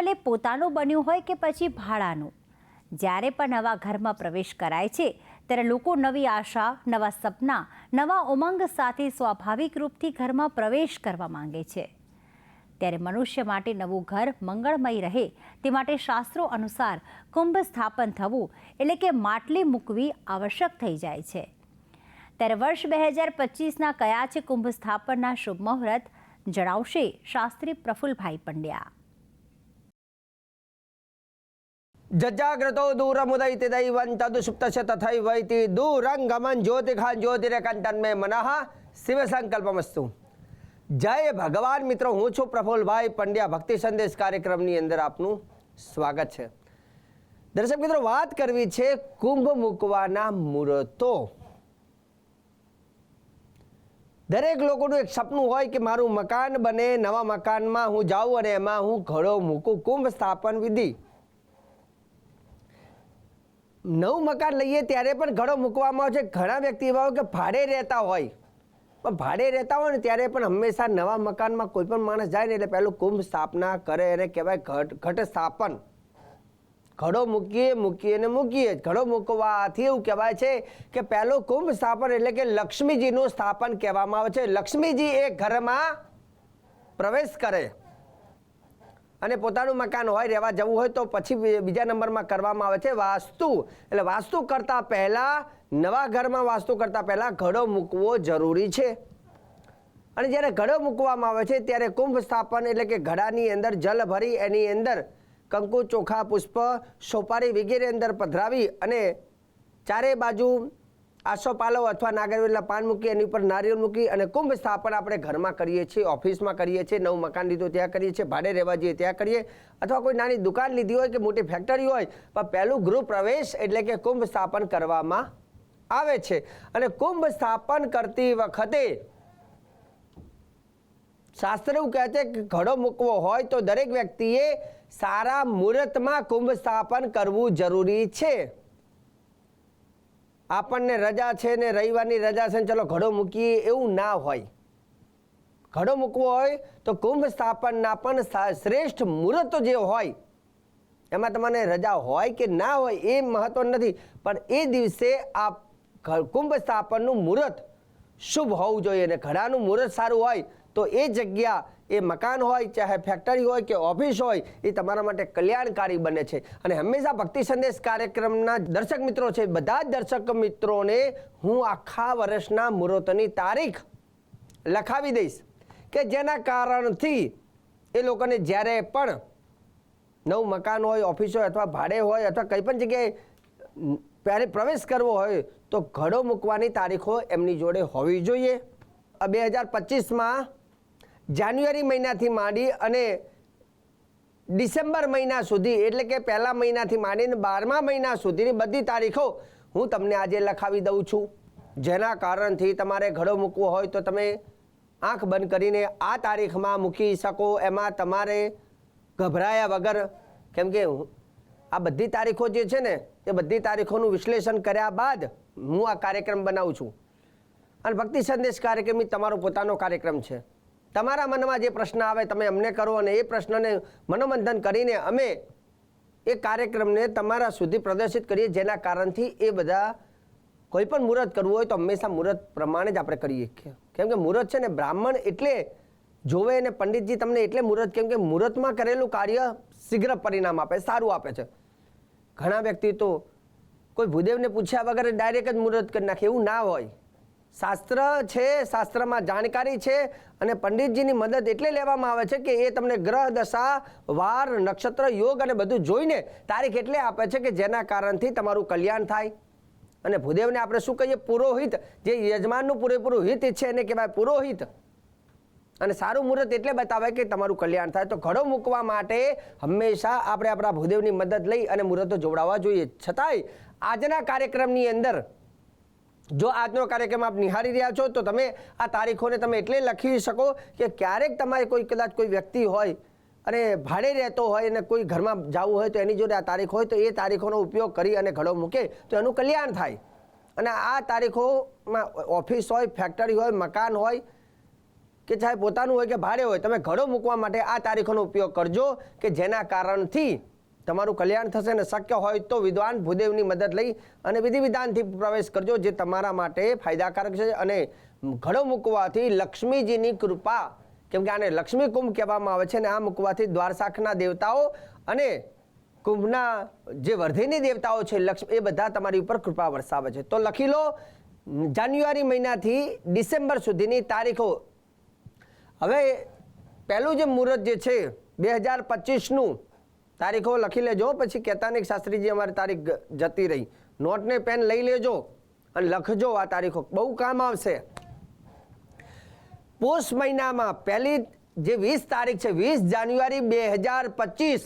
ભલે પોતાનું બન્યું હોય કે પછી ભાડાનું. જ્યારે પણ નવા ઘરમાં પ્રવેશ કરાય છે, ત્યારે લોકો નવી આશા, નવા સપના, નવા ઉમંગ સાથે સ્વાભાવિક રૂપથી ઘરમાં પ્રવેશ કરવા માંગે છે. ત્યારે મનુષ્ય માટે નવું ઘર મંગળમય રહે, તે માટે શાસ્ત્રો અનુસાર કુંભ સ્થાપન થવું એટલે કે માટલી મૂકવી આવશ્યક થઈ જાય છે. ત્યારે વર્ષ બે હજાર પચીસના કયા છે કુંભ સ્થાપનના શુભ મુહૂર્ત જણાવશે શાસ્ત્રી પ્રફુલભાઈ પંડ્યા. ಜಜ್ಜಾಗ್ರತೋ ದೂರ ಮುದೈತಿ ದೈವಂತದು ಸುಪ್ತಶ ತಥೈವೈತಿ ದೂರಂಗಮನ್ જ્યોતિખાન જ્યોતિરેખાન તન્મે મનઃ શિવ સંકલ્પમસ્તુ જય ભગવાન મિત્રો હું છું પ્રફુલભાઈ પંડ્યા ભક્તિ સંદેશ કાર્યક્રમની અંદર આપનું સ્વાગત છે દર્શક મિત્રો વાત કરવી છે કુંભ મૂકવાના મુહૂર્તો દરેક લોકોનું એક સપનું હોય કે મારું મકાન બને નવા મકાનમાં હું જાઉં અને એમાં હું ઘડો મૂકું કુંભ સ્થાપન વિધિ નવું મકાન લઈએ ત્યારે પણ ઘડો મૂકવામાં આવે છે. ઘણા વ્યક્તિ એવા કે ભાડે રહેતા હોય. પણ ભાડે રહેતા હોય ને ત્યારે પણ હંમેશા નવા મકાનમાં કોઈ પણ માણસ જાય ને એટલે પહેલું કુંભ સ્થાપના કરે એને કહેવાય ઘટ ઘટ સ્થાપન. ઘડો મૂકીએ મૂકીએ ને મૂકીએ. ઘડો મૂકવાથી એવું કહેવાય છે કે પહેલું કુંભ સ્થાપન એટલે કે લક્ષ્મીજીનું સ્થાપન કહેવામાં આવે છે. લક્ષ્મીજી એ ઘરમાં પ્રવેશ કરે. અને પોતાનું મકાન હોય, રહેવા જવું હોય, તો પછી બીજા નંબરમાં કરવામાં આવે છે વાસ્તુ. એટલે વાસ્તુ કરતાં પહેલાં, નવા ઘરમાં વાસ્તુ કરતાં પહેલાં ઘડો મૂકવો જરૂરી છે. અને જ્યારે ઘડો મૂકવામાં આવે છે, ત્યારે કુંભ સ્થાપન એટલે કે ઘડાની અંદર જલ ભરી, એની અંદર કંકુ, ચોખા, પુષ્પ, સોપારી વગેરે અંદર પધરાવી અને ચારે બાજુ આસોપાલવ અથવા નાગરવેલના પાન મૂકી, એની ઉપર નારિયેળ મૂકી અને કુંભ સ્થાપન આપણે ઘરમાં કરીએ છીએ, ઓફિસમાં કરીએ છીએ, નવું મકાન લીધું ત્યાં કરીએ છીએ, ભાડે રહેવા જઈએ ત્યાં કરીએ અથવા કોઈ નાની દુકાન લીધી હોય કે મોટી ફેક્ટરી હોય, પણ પહેલું ગૃહ પ્રવેશ એટલે કે કુંભ સ્થાપન કરવામાં આવે છે. અને કુંભ સ્થાપન કરતી વખતે શાસ્ત્ર એવું કહે છે કે ઘડો મૂકવો હોય તો દરેક વ્યક્તિએ સારા મુહૂર્તમાં કુંભ સ્થાપન કરવું જરૂરી છે. આપણને રજા છે ને રવિવારની રજા છે ને ચલો ઘડો મૂકીએ, એવું ના હોય. ઘડો મૂકવો હોય તો કુંભ સ્થાપનના પણ શ્રેષ્ઠ મુહૂર્ત જે હોય, એમાં તમને રજા હોય કે ના હોય એ મહત્વ નથી. પણ એ દિવસે આ કુંભ સ્થાપનનું મુહૂર્ત શુભ હોવું જોઈએ અને ઘડાનું મુહૂર્ત સારું હોય તો એ જગ્યા, એ મકાન હોય, ચાહે ફેક્ટરી હોય કે ઓફિસ હોય, એ તમારા માટે કલ્યાણકારી બને છે. અને હંમેશા ભક્તિ સંદેશ કાર્યક્રમના દર્શક મિત્રો છે, બધા જ દર્શક મિત્રોને હું આખા વર્ષના મુહૂર્તની તારીખ લખાવી દઈશ કે જેના કારણથી એ લોકોને જ્યારે પણ નવું મકાન હોય ઓફિસ હોય અથવા ભાડે હોય અથવા કંઈ પણ જગ્યાએ ત્યારે પ્રવેશ કરવો હોય, તો ઘડો મૂકવાની તારીખો એમની જોડે હોવી જોઈએ. બે હજાર પચીસમાં જાન્યુઆરી મહિનાથી માંડી અને ડિસેમ્બર મહિના સુધી, એટલે કે પહેલા મહિનાથી માંડીને બારમા મહિના સુધીની બધી તારીખો હું તમને આજે લખાવી દઉં છું. જેના કારણથી તમારે ઘડો મૂકવો હોય તો તમે આંખ બંધ કરીને આ તારીખમાં મૂકી શકો. એમાં તમારે ગભરાયા વગર, કેમ કે આ બધી તારીખો જે છે ને, એ બધી તારીખોનું વિશ્લેષણ કર્યા બાદ હું આ કાર્યક્રમ બનાવું છું. અને ભક્તિ સંદેશ કાર્યક્રમ એ તમારો પોતાનો કાર્યક્રમ છે. તમારા મનમાં જે પ્રશ્ન આવે તમે અમને કરો અને એ પ્રશ્નને મનોમંથન કરીને અમે એ કાર્યક્રમને તમારા સુધી પ્રદર્શિત કરીએ જેના કારણથી એ બધા કોઈ પણ મુહૂર્ત કરવું હોય તો હંમેશા મુહૂર્ત પ્રમાણે જ આપણે કરીએ કેમ કે મુહૂર્ત છે ને બ્રાહ્મણ એટલે જોવે અને પંડિતજી તમને એટલે મુહૂર્ત, કેમ કે મુહૂર્તમાં કરેલું કાર્ય શીઘ્ર પરિણામ આપે, સારું આપે છે. ઘણા વ્યક્તિ તો કોઈ ભૂદેવને પૂછ્યા વગર ડાયરેક્ટ જ મુહૂર્ત કરી નાખે, એવું ના હોય. શાસ્ત્ર છે, શાસ્ત્રમાં જાણકારી છે અને પંડિતજીની મદદ એટલે લેવામાં આવે છે કે એ તમને ગ્રહ, દશા, વાર, નક્ષત્ર, યોગ અને બધું જોઈને તારીખ એટલે આપે છે કે જેના કારણથી તમારું કલ્યાણ થાય. અને ભૂદેવને આપણે શું કહીએ? પુરોહિત. જે યજમાનનું પૂરેપૂરું હિત છે એને કહેવાય પુરોહિત. અને સારું મુહૂર્ત એટલે બતાવે કે તમારું કલ્યાણ થાય. તો ઘડો મૂકવા માટે હંમેશા આપણે આપણા ભૂદેવની મદદ લઈ અને મુહૂર્તો જોડાવા જોઈએ. છતાંય આજના કાર્યક્રમની અંદર જો આજનો કાર્યક્રમ આપ નિહાળી રહ્યા છો, તો તમે આ તારીખોને તમે એટલે લખી શકો કે ક્યારેક તમારે કોઈ કદાચ કોઈ વ્યક્તિ હોય અને ભાડે રહેતો હોય અને કોઈ ઘરમાં જવું હોય તો એની જોડે આ તારીખ હોય તો એ તારીખોનો ઉપયોગ કરી અને ઘડો મૂકે તો એનું કલ્યાણ થાય. અને આ તારીખોમાં ઓફિસ હોય, ફેક્ટરી હોય, મકાન હોય કે ચાહે પોતાનું હોય કે ભાડે હોય, તમે ઘડો મૂકવા માટે આ તારીખોનો ઉપયોગ કરજો કે જેના કારણથી તમારું કલ્યાણ થશે અને શક્ય હોય તો વિદ્વાન ભૂદેવની મદદ લઈ અને વિધિ વિધાનથી પ્રવેશ કરજો, જે તમારા માટે ફાયદાકારક છે. અને ઘડો મૂકવાથી લક્ષ્મીજીની કૃપા, કેમ કે આને લક્ષ્મી કુંભ કહેવામાં આવે છે અને આ મૂકવાથી દ્વારશાખના દેવતાઓ અને કુંભના જે વર્ધિની દેવતાઓ છે, લક્ષ્મી, એ બધા તમારી ઉપર કૃપા વરસાવે છે. તો લખી લો, જાન્યુઆરી મહિનાથી ડિસેમ્બર સુધીની તારીખો. હવે પહેલું જે મુહૂર્ત જે છે, બે હજાર પચીસનું તારીખો લખી લેજો, પછી કહેતા નહીં શાસ્ત્રીજી અમારી તારીખ જતી રહી. નોટ ને પેન લઈ લેજો અને લખજો આ તારીખો. બહુ કામ આવશે. પોષ મહિનામાં પહેલી જે વીસ તારીખ છે, વીસ જાન્યુઆરી બે હજાર પચીસ.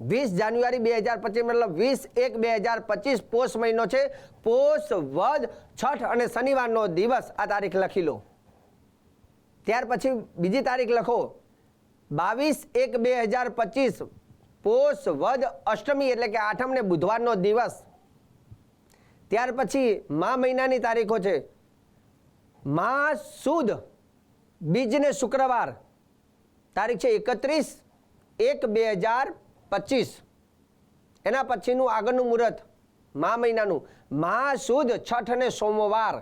વીસ જાન્યુઆરી બે હજાર પચીસ મતલબ વીસ એક બે હજાર પચીસ પોષ મહિનો છે. પોષ, વદ, છઠ અને શનિવારનો દિવસ આ તારીખ લખી લો. ત્યાર પછી બીજી તારીખ લખો. બાવીસ એક બે હજાર પચીસ પોષ વદ અષ્ટમી એટલે કે આઠમ ને બુધવારનો દિવસ. ત્યાર પછી મા મહિનાની તારીખો છે. મા સુદ, બીજને શુક્રવાર. તારીખ છે એકત્રીસ એક બે હજાર પચીસ. એના પછીનું આગળનું મુહૂર્ત મા મહિનાનું. મા સુદ છઠ અને સોમવાર.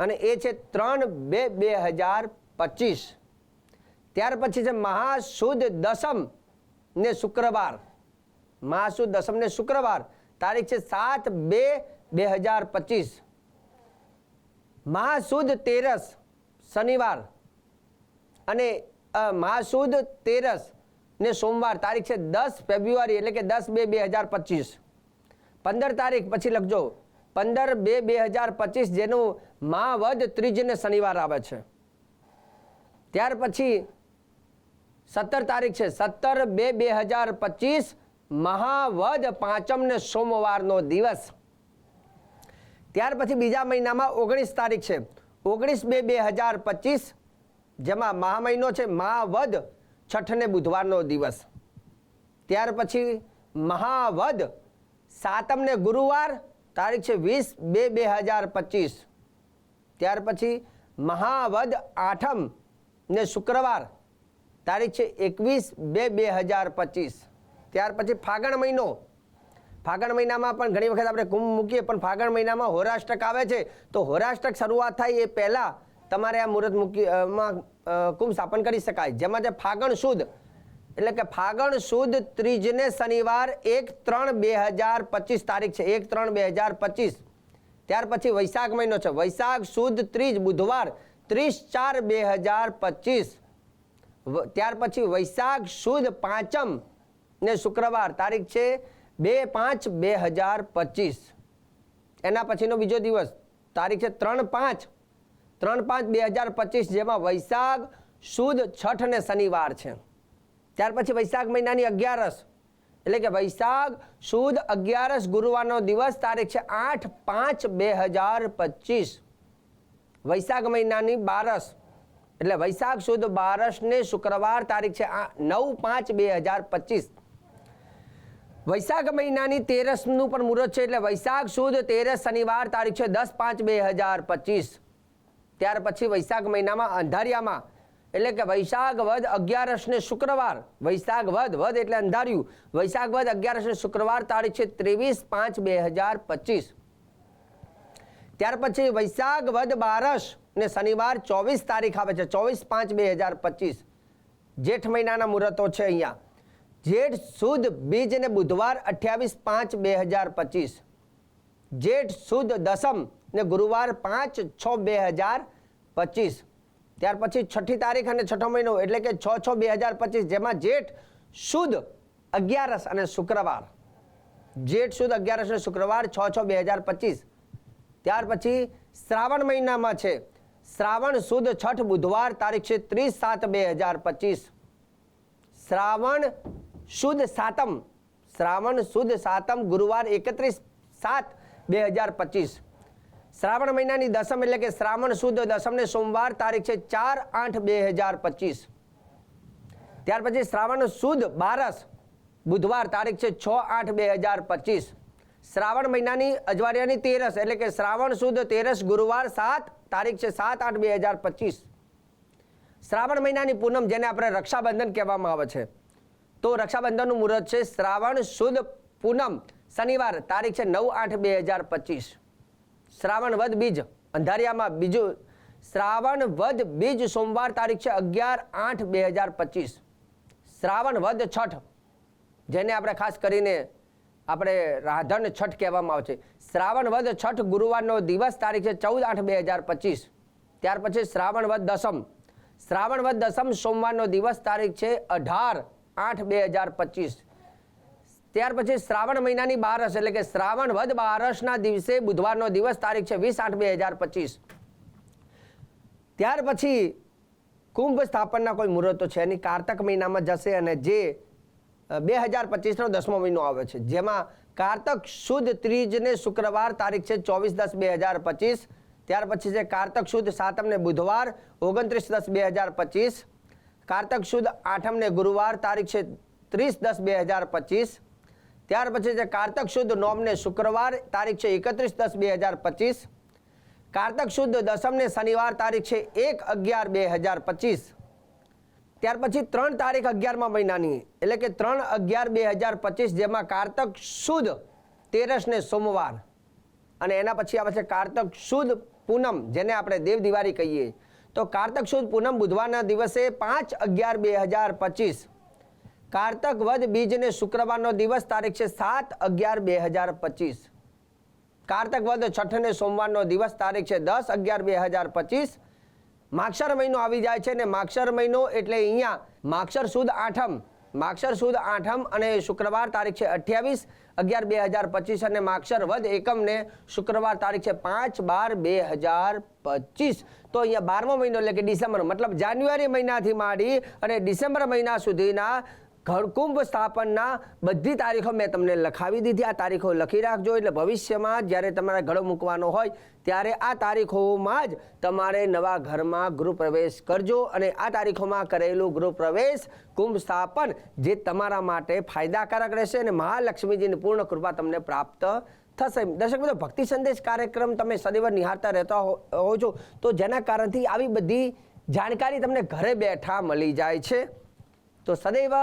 અને એ છે ત્રણ બે બે હજાર પચીસ. ત્યાર પછી છે મહાસુદ દસમ. ને શુક્રવાર. મહાસુદ દસમ ને શુક્રવાર. તારીખ છે સાત બે બે હજાર પચીસ. મહાસુદ તેરસ શનિવાર. અને મહાસુદ તેરસ ને સોમવાર. તારીખ છે દસ ફેબ્રુઆરી એટલે કે દસ બે બે હજાર પચીસ. પંદર તારીખ પછી લખજો. પંદર બે બે હજાર પચીસ જેનું મહાવધ ત્રીજને શનિવાર આવે છે. ત્યાર પછી સત્તર તારીખ છે. સત્તર બે બે હજાર પચીસ મહાવદ પાંચમ ને સોમવારનો દિવસ. ત્યાર પછી બીજા મહિનામાં ઓગણીસ તારીખ છે. ઓગણીસ બે બે હજાર પચીસ જેમાં મહા મહિનો છે. મહાવદ છઠ ને બુધવારનો દિવસ. ત્યાર પછી મહાવદ સાતમ ને ગુરુવાર તારીખ છે વીસ બે બે હજાર પચીસ. ત્યાર પછી મહાવદ આઠમ ને શુક્રવાર તારીખ છે એકવીસ બે બે હજાર પચીસ. ત્યાર પછી ફાગણ મહિનો. ફાગણ મહિનામાં પણ ઘણી વખત આપણે કુંભ મૂકીએ પણ ફાગણ મહિનામાં હોરાષ્ટક આવે છે. તો હોરાષ્ટક શરૂઆત થાય એ પહેલાં તમારે આ મુહૂર્ત મૂકી અ, માં કુંભ સ્થાપન કરી શકાય. જેમાં છે ફાગણ સુદ. એટલે કે ફાગણ સુદ ત્રીજને શનિવાર એક ત્રણ બે હજાર પચીસ તારીખ છે. એક ત્રણ બે હજાર પચીસ. ત્યાર પછી વૈશાખ મહિનો છે. વૈશાખ સુદ ત્રીજ બુધવાર ત્રીસ ચાર બે હજાર પચીસ. ત્યાર પછી વૈશાખ સુદ પાંચમ ને શુક્રવાર, તારીખ છે બે પાંચ બે હજાર પચીસ. એના પછીનો બીજો દિવસ, તારીખ છે ત્રણ પાંચ ત્રણ પાંચ બે હજાર પચીસ, જેમાં વૈશાખ સુદ છઠ ને શનિવાર છે. ત્યાર પછી વૈશાખ મહિનાની અગિયારસ, એટલે કે વૈશાખ સુદ અગિયારસ ગુરુવારનો દિવસ, તારીખ છે આઠ પાંચ બે હજાર પચીસ. વૈશાખ મહિનાની બારસ એટલે વૈશાખ સુદ બારસ ને શુક્રવાર તારીખ છે આ- નવ પાંચ બે હજાર પચીસ. વૈશાખ મહિનાની તેરસનું પણ મુહૂર્ત છે એટલે વૈશાખ સુદ તેરસ શનિવાર તારીખ છે દસ પાંચ બે હજાર પચીસ. ત્યાર પછી વૈશાખ મહિનામાં અંધારિયામાં. એટલે કે વૈશાખ વદ અગિયારસ ને શુક્રવાર. વૈશાખ વદ વદ એટલે અંધાર્યું. વૈશાખ વદ અગિયારસ ને શુક્રવાર તારીખ છે ત્રેવીસ પાંચ બે હજાર પચીસ. ત્યાર પછી વૈશાખ વદ બારસ. ને શનિવાર ચોવીસ તારીખ આવે છે, ચોવીસ પાંચ બે હજાર પચીસ. જેઠ મહિનાના મુહૂર્તો છે અહીંયા. જેઠ, સુદ, બીજ ને બુધવાર અઠ્યાવીસ પાંચ બે હજાર પચીસ. જેઠ, સુદ, દસમ ને ગુરુવાર પાંચ છ બે હજાર પચીસ. ત્યાર પછી છઠ્ઠી તારીખ અને છઠ્ઠો મહિનો, એટલે કે છ છ બે હજાર પચીસ, જેમાં જેઠ, સુદ, અગિયારસ અને શુક્રવાર. જેઠ, સુદ, અગિયારસ અને શુક્રવાર છ છ બે હજાર પચીસ. ત્યાર પછી શ્રાવણ મહિનામાં છે. શ્રાવણ સુદ છઠ બુધવાર તારીખ છે ત્રીસ સાત બે હજાર પચીસ. શ્રાવણ સુદ સાતમ. શ્રાવણ સુદ સાતમ ગુરુવાર એકત્રીસ સાત બે હજાર પચીસ. શ્રાવણ મહિનાની દસમ એટલે કે શ્રાવણ સુદ દસમ ને સોમવાર તારીખ છે ચાર આઠ બે હજાર પચીસ. ત્યાર પછી શ્રાવણ સુદ બારસ બુધવાર તારીખ છે છ આઠ બે હજાર પચીસ. શ્રાવણ મહિનાની અજવાળિયાની તેરસ એટલે કે શ્રાવણ સુદ તેરસ ગુરુવાર સાત તારીખ છે સાત આઠ બે હજાર પચીસ. શ્રાવણ મહિનાની પૂનમ જેને આપણે રક્ષાબંધન કહેવામાં આવે છે. તો રક્ષાબંધનનું મુહૂર્ત છે શ્રાવણ સુદ પૂનમ. શનિવાર તારીખ છે નવ આઠ બે હજાર પચીસ. શ્રાવણ વદ બીજ. અંધારિયામાં બીજું. શ્રાવણ વદ બીજ સોમવાર તારીખ છે અગિયાર આઠ બે હજાર પચીસ. શ્રાવણ વદ છઠ. જેને આપણે ખાસ કરીને આપણે રાધન છઠ કહેવામાં આવે છે. શ્રાવણ વધ છઠ ગુરુવારનો દિવસ તારીખ છે ચૌદ આઠ બે હજાર પચીસ. ત્યાર પછી શ્રાવણ વધ દસમ. શ્રાવણ વધ દસમ સોમવારનો દિવસ તારીખ છે અઢાર આઠ બે હજાર પચીસ. ત્યાર પછી શ્રાવણ મહિનાની બારસ, એટલે કે શ્રાવણ વદ બારસના દિવસે બુધવારનો દિવસ તારીખ છે વીસ આઠ બે હજાર પચીસ. ત્યાર પછી કુંભ સ્થાપનના કોઈ મુહૂર્તો છે એની કારતક મહિનામાં જશે અને જે બે હજાર પચીસનો દસમો મહિનો આવે છે. જેમાં કારતક સુદ ત્રીજને શુક્રવાર તારીખ છે ચોવીસ દસ બે હજાર પચીસ. ત્યાર પછી છે કારતક સુદ સાતમને બુધવાર, ઓગણત્રીસ દસ બે હજાર પચીસ. કારતક સુદ આઠમને ગુરુવાર તારીખ છે ત્રીસ દસ બે હજાર પચીસ. ત્યાર પછી છે કારતક સુદ નોમને શુક્રવાર તારીખ છે એકત્રીસ દસ બે હજાર પચીસ. કારતક સુદ દસમને શનિવાર તારીખ છે એક અગિયાર બે હજાર પચીસ. ત્યાર પછી ત્રણ તારીખ અગિયારમાં મહિનાની, એટલે કે ત્રણ અગિયાર બે હજાર પચીસ જેમાં કારતક સુદ તેરસને સોમવાર. અને એના પછી આવે છે કારતક સુદ પૂનમ, જેને આપણે દેવ દિવાળી કહીએ. તો કારતક સુદ પૂનમ બુધવારના દિવસે પાંચ અગિયાર બે હજાર પચીસ. કારતક વદ બીજને શુક્રવારનો દિવસ તારીખ છે સાત અગિયાર બે હજાર પચીસ. કારતક વદ છઠને સોમવારનો દિવસ તારીખ છે દસ અગિયાર બે હજાર પચીસ. માક્ષર મહિનો આવી જાય છે ને માક્ષર મહિનો એટલે અહીંયા માક્ષર સુદ આઠમ. માક્ષર સુદ આઠમ અને શુક્રવાર તારીખ છે અઠ્યાવીસ, અગિયાર બે હજાર પચીસ અને માક્ષર વધ એકમને શુક્રવાર તારીખ છે પાંચ બાર બે હજાર પચીસ. તો અહીંયા બારમો મહિનો એટલે કે ડિસેમ્બર. મતલબ જાન્યુઆરી મહિનાથી માંડી અને ડિસેમ્બર મહિના સુધીના ઘરકુંભ સ્થાપનના બધી તારીખો મેં તમને લખાવી દીધી. આ તારીખો લખી રાખજો. એટલે ભવિષ્યમાં જ્યારે તમારા ઘડો મૂકવાનો હોય, ત્યારે આ તારીખોમાં જ તમારે નવા ઘરમાં ગૃહપ્રવેશ કરજો અને આ તારીખોમાં કરેલું ગૃહપ્રવેશ, કુંભ સ્થાપન જે તમારા માટે ફાયદાકારક રહેશે અને મહાલક્ષ્મીજીની પૂર્ણ કૃપા તમને પ્રાપ્ત થશે. દર્શક મિત્રો, ભક્તિ સંદેશ કાર્યક્રમ તમે સદૈવ નિહાળતા રહેતા હો છો, તો જેના કારણથી આવી બધી જાણકારી તમને ઘરે બેઠા મળી જાય છે. તો સદૈવ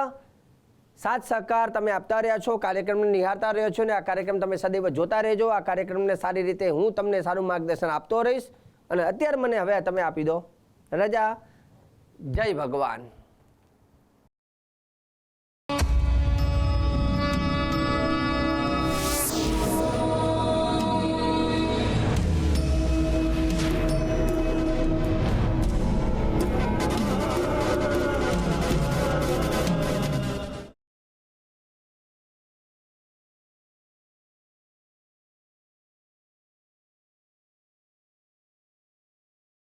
સાથ સહકાર તમે આપતા રહ્યા છો, કાર્યક્રમને નિહાળતા રહ્યો છો ને આ કાર્યક્રમ તમે સદૈવ જોતા રહેજો. આ કાર્યક્રમને સારી રીતે હું તમને સારું માર્ગદર્શન આપતો રહીશ અને અત્યારે મને હવે તમે આપી દો. રજા. જય ભગવાન.